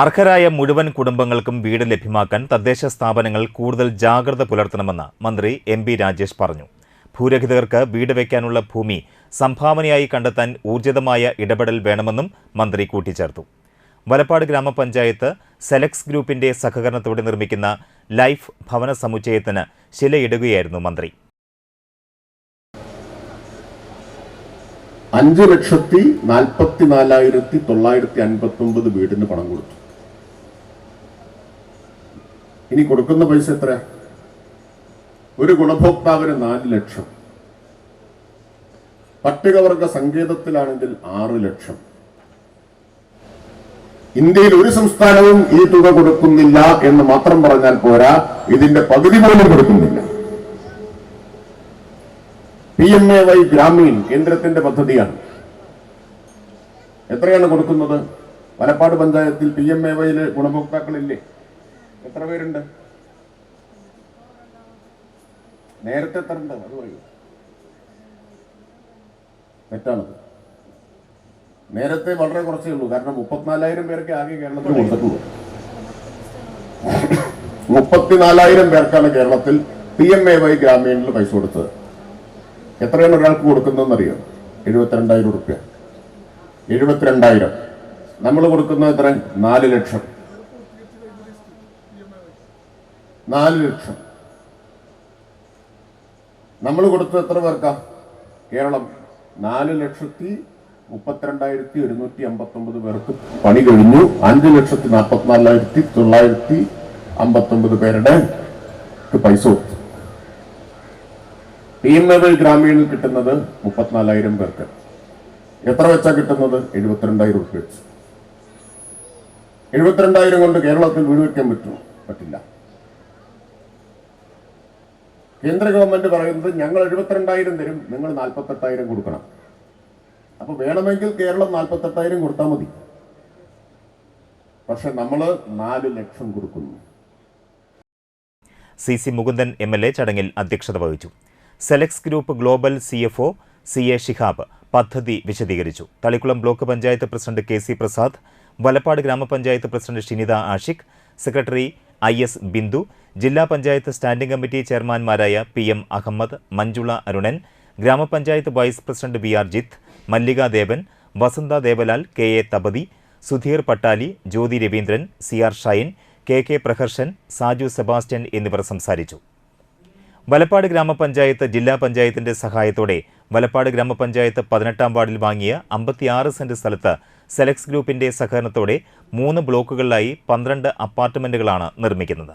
അർഹരായ മുഴുവൻ കുടുംബങ്ങൾക്കും വീട് ലഭ്യമാക്കാൻ തദ്ദേശ സ്ഥാപനങ്ങൾ കൂടുതൽ ജാഗ്രത പുലർത്തണമെന്ന് മന്ത്രി എം പി രാജേഷ് പറഞ്ഞു. ഭൂരഹിതർക്ക് വീട് വയ്ക്കാനുള്ള ഭൂമി സംഭാവനയായി കണ്ടെത്താൻ ഊർജിതമായ ഇടപെടൽ വേണമെന്നും മന്ത്രി കൂട്ടിച്ചേർത്തു. വലപ്പാട് ഗ്രാമപഞ്ചായത്ത് സെലക്സ് ഗ്രൂപ്പിന്റെ സഹകരണത്തോടെ നിർമ്മിക്കുന്ന ലൈഫ് ഭവന സമുച്ചയത്തിന് ശിലയിടുകയായിരുന്നു മന്ത്രി. അഞ്ച് ലക്ഷത്തി നാൽപ്പത്തി നാലായിരത്തി തൊള്ളായിരത്തി അൻപത്തി ഒമ്പത് വീടിന് പണം കൊടുത്തു. ഇനി കൊടുക്കുന്ന പൈസ എത്ര? ഒരു ഗുണഭോക്താവിന് നാല് ലക്ഷം. പട്ടികവർഗ സങ്കേതത്തിലാണെങ്കിൽ ആറ് ലക്ഷം. ഇന്ത്യയിൽ ഒരു സംസ്ഥാനവും ഈ തുക കൊടുക്കുന്നില്ല എന്ന് മാത്രം പറഞ്ഞാൽ പോരാ ഇതിന്റെ പകുതി പോലും കൊടുക്കുന്നില്ല. P M A Y Gramin കേന്ദ്രത്തിന്റെ പദ്ധതിയാണ്. എത്രയാണ് കൊടുക്കുന്നത്? വലപ്പാട് പഞ്ചായത്തിൽ പി എം എ വൈയിലെ ഗുണഭോക്താക്കളില്ലേ? എത്ര പേരുണ്ട്? നേരത്തെ എത്ര ഉണ്ട് അത് പറയൂ. തെറ്റാണത് നേരത്തെ വളരെ കുറച്ചേ ഉള്ളൂ. കാരണം മുപ്പത്തിനാലായിരം പേർക്ക് ആകെ കേരളത്തിൽ കൊടുത്തിട്ടുള്ളൂ മുപ്പത്തിനാലായിരം പേർക്കാണ് കേരളത്തിൽ പി എം എ വൈ ഗ്രാമീണിൽ പൈസ കൊടുത്തത്. എത്രയാണ് ഒരാൾക്ക് കൊടുക്കുന്നതെന്ന് അറിയാം എഴുപത്തിരണ്ടായിരം റുപ്യ എഴുപത്തിരണ്ടായിരം. നമ്മൾ കൊടുക്കുന്നത് എത്ര നാല് ലക്ഷം. നാല് ലക്ഷം. നമ്മൾ കൊടുത്ത എത്ര പേർക്കാ? കേരളം നാല് ലക്ഷത്തി മുപ്പത്തിരണ്ടായിരത്തി ഒരുന്നൂറ്റി അമ്പത്തി ഒമ്പത് പേർക്ക് പണി കഴിഞ്ഞു. അഞ്ച് ലക്ഷത്തി നാൽപ്പത്തിനാലായിരത്തി തൊള്ളായിരത്തി അമ്പത്തി ഒമ്പത് പേരുടെ പൈസ കൊടുത്തു. പി എം എ ഗ്രാമീണിൽ കിട്ടുന്നത് മുപ്പത്തിനാലായിരം പേർക്ക്. എത്ര വെച്ചാ കിട്ടുന്നത്? എഴുപത്തിരണ്ടായിരം വെച്ച്. എഴുപത്തിരണ്ടായിരം കൊണ്ട് കേരളത്തിൽ വീട് വയ്ക്കാൻ പറ്റുമോ പറ്റില്ല. കേന്ദ്ര ഗവൺമെന്റ് പറയുന്നത് ഞങ്ങൾ എഴുപത്തിരണ്ടായിരം തരും നിങ്ങൾ നാൽപ്പത്തെട്ടായിരം കൊടുക്കണം. അപ്പൊ വേണമെങ്കിൽ കേരളം നാൽപ്പത്തെട്ടായിരം കൊടുത്താൽ മതി. പക്ഷെ നമ്മൾ നാല് ലക്ഷം കൊടുക്കുന്നു. C C Mukundan M L A ചടങ്ങിൽ അധ്യക്ഷത വഹിച്ചു. Selex group global C F O C A Shihab പദ്ധതി വിശദീകരിച്ചു. Thalikulam block panchayat president K C Prasad Valappad grama panchayat president Shinitha Ashiq secretary I S Bindu jilla panchayat standing committee ചെയർമാൻമാരായ P M Ahammed Manjula Arunan grama panchayat vice president B R Jith Mallika Devan Vasantha Devalal K A Thapathi Sudheer Pattali Jyothi Raveendran C R Shine K K Praharshan Saju Sebastian എന്നിവർ സംസാരിച്ചു. വലപ്പാട് ഗ്രാമപഞ്ചായത്ത് ജില്ലാ പഞ്ചായത്തിന്റെ സഹായത്തോടെ വലപ്പാട് ഗ്രാമപഞ്ചായത്ത് പതിനെട്ടാം വാർഡിൽ വാങ്ങിയ അമ്പത്തിയാറ് സെന്റ് സ്ഥലത്ത് സെലക്സ് ഗ്രൂപ്പിന്റെ സഹകരണത്തോടെ മൂന്ന് ബ്ലോക്കുകളിലായി പന്ത്രണ്ട് അപ്പാർട്ട്മെന്റുകളാണ് നിർമ്മിക്കുന്നത്.